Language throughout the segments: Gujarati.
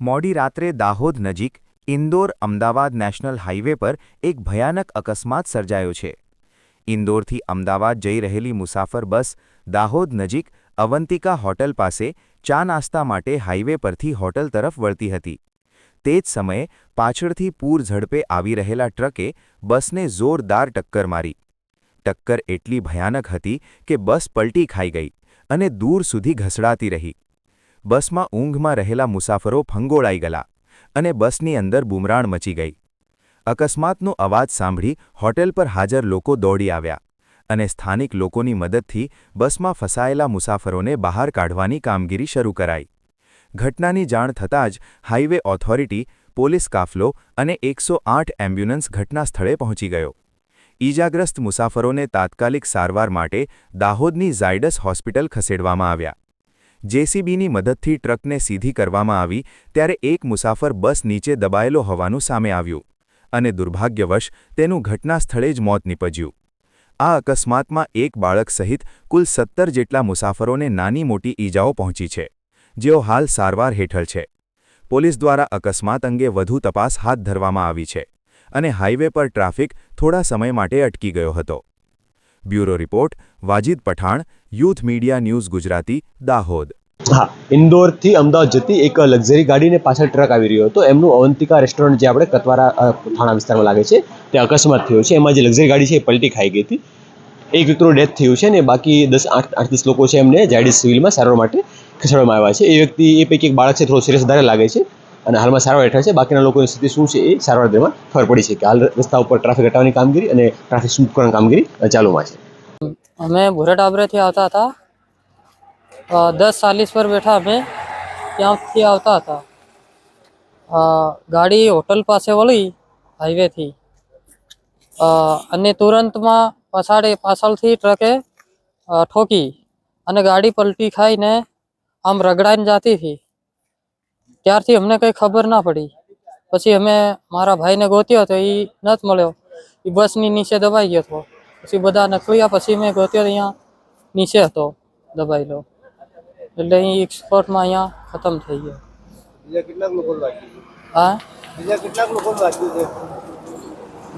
મોડી રાત્રે દાહોદ નજીક ઇન્દોર અમદાવાદ નેશનલ હાઇવે પર એક ભયાનક અકસ્માત સર્જાયો છે. ઇન્દોરથી અમદાવાદ જઈ રહેલી મુસાફર બસ દાહોદ નજીક અવંતિકા હોટલ પાસે ચા નાસ્તા માટે હાઇવે પરથી હોટલ તરફ વળતી હતી. તે જ સમયે પાછળથી પૂર ઝડપે આવી રહેલા ટ્રકે બસને જોરદાર ટક્કર મારી. ટક્કર એટલી ભયાનક હતી કે બસ પલટી ખાઈ ગઈ અને દૂર સુધી ઘસડાતી રહી. બસમાં ઊંઘમાં રહેલા મુસાફરો ફંગોળાઈ ગયા અને બસની અંદર બુમરાણ મચી ગઈ. અકસ્માતનો અવાજ સાંભળી હોટેલ પર હાજર લોકો દોડી આવ્યા અને સ્થાનિક લોકોની મદદથી બસમાં ફસાયેલા મુસાફરોને બહાર કાઢવાની કામગીરી શરૂ કરાઈ. ઘટનાની જાણ થતાં જ હાઇવે ઓથોરિટી, પોલીસ કાફલો અને એકસો આઠ એમ્બ્યુલન્સ ઘટના સ્થળે પહોંચી ગયો. ઈજાગ્રસ્ત મુસાફરોને તાત્કાલિક સારવાર માટે દાહોદની ઝાયડસ હોસ્પિટલ ખસેડવામાં આવ્યા. જેસીબીની મદદથી ટ્રકને સીધી કરવામાં આવી ત્યારે એક મુસાફર બસ નીચે દબાયેલો હોવાનું સામે આવ્યું અને દુર્ભાગ્યવશ તેનું ઘટના સ્થળે જ મોત નીપજ્યું. આ અકસ્માતમાં એક બાળક સહિત કુલ સત્તર જેટલા મુસાફરોને નાની મોટી ઈજાઓ પહોંચી છે, જેઓ હાલ સારવાર હેઠળ છે. પોલીસ દ્વારા અકસ્માત અંગે વધુ તપાસ હાથ ધરવામાં આવી છે અને હાઇવે પર ટ્રાફિક થોડા સમય માટે અટકી ગયો હતો. Bureau report, Wajid Pathan youth media news Gujarati, Dahod. હા, ઇન્દોરથી અમદાવાદ જતી એક લક્ઝરી ગાડીને પાછળ ટ્રક આવી રહ્યો હતો. એમનું અવંતિકા રેસ્ટોરન્ટ જે આપણે કતવારા થાણા વિસ્તારમાં લાગે છે તે અકસ્માત થયો છે. એમાં જે લક્ઝરી ગાડી છે એ પલટી ખાઈ ગઈ હતી. એક વ્યક્તિનું ડેથ થયું છે ને બાકી દસ, આઠ આઠ દસ લોકો છે એમને જાયડીસ સિવિલમાં સારવાર માટે ખસેડવામાં આવ્યા છે. એ વ્યક્તિ, એ પૈકી એક બાળક છે, થોડો સિરિયસ વધારે લાગે છે અને હાલમાં સારવાર હેઠળ છે. બાકીના લોકોની સ્થિતિ શું છે એ સારવાર દરમિયાન ખબર પડી છે કે હાલ રસ્તા ઉપર ટ્રાફિક હટાવવાની કામગીરી અને ટ્રાફિક સ્મૂથ કરવાની કામગીરી ચાલુમાં છે. અમે ભૂરા ટાબરેથી આવતા હતા. દસ ચાલીસ પર બેઠા અમે ત્યાંથી આવતા હતા. ગાડી હોટલ પાસે વળી હાઈવેથી. અને તુરંતમાં પછાડે પાછળથી ટ્રકે ઠોકી અને ગાડી પલટી ખાઈને આમ રગડાઈને જતી હતી. ત્યારથી અમને કંઈ ખબર ના પડી. પછી અમે મારા ભાઈને ગોત્યો તો એ નથી મળ્યો. એ બસની નીચે દબાઈ ગયો હતો પછી બધા નકળ્યા પછી મેં ગોત્યો અહીંયા નીચે હતો દબાયેલો. એટલે અહીં એક સ્પોટમાં અહીંયા ખતમ થઈ ગયો. બીજા કેટલાક લોકો હા? બીજા કેટલાક લોકો વાગ્યું છે?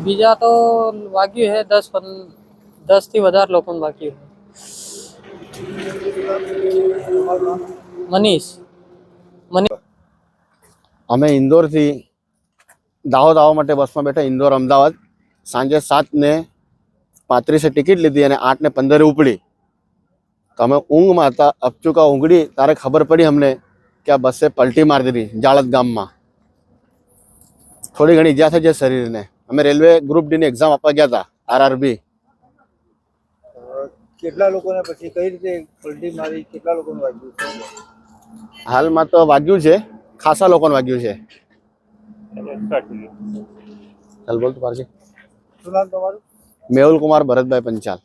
બીજા તો વાગ્યું છે દસ પન દસથી વધારે લોકોને વાગ્યું મનીષ મનીષ અમે ઇન્દોરથી દાહોદ આવવા માટે બસમાં બેઠા ઇન્દોર અમદાવાદ. સાંજે સાત ને પાંત્રીસે ટિકિટ લીધી અને આઠ ને પંદરે ઉપડી. તો અમે ઊંઘમાં હતા અપચુકા ઊંઘડી તારે ખબર પડી અમને કે આ બસે પલટી મારી દીધી જાળત ગામમાં. થોડી ઘણી ઈજા થઈ છે શરીરને. અમે રેલવે ગ્રુપ ડીની એક્ઝામ આપવા ગયા હતા આરઆરબી. કેટલા લોકોને પછી કઈ રીતે પલટી મારી કેટલા લોકોને વાગ્યું? હાલમાં તો વાગ્યું છે ખાસા લોકોને વાગ્યું છે. ચાલ બોલ તું પારજી. શું નામ તમારું? મેહુલ કુમાર ભરતભાઈ પંચાલ.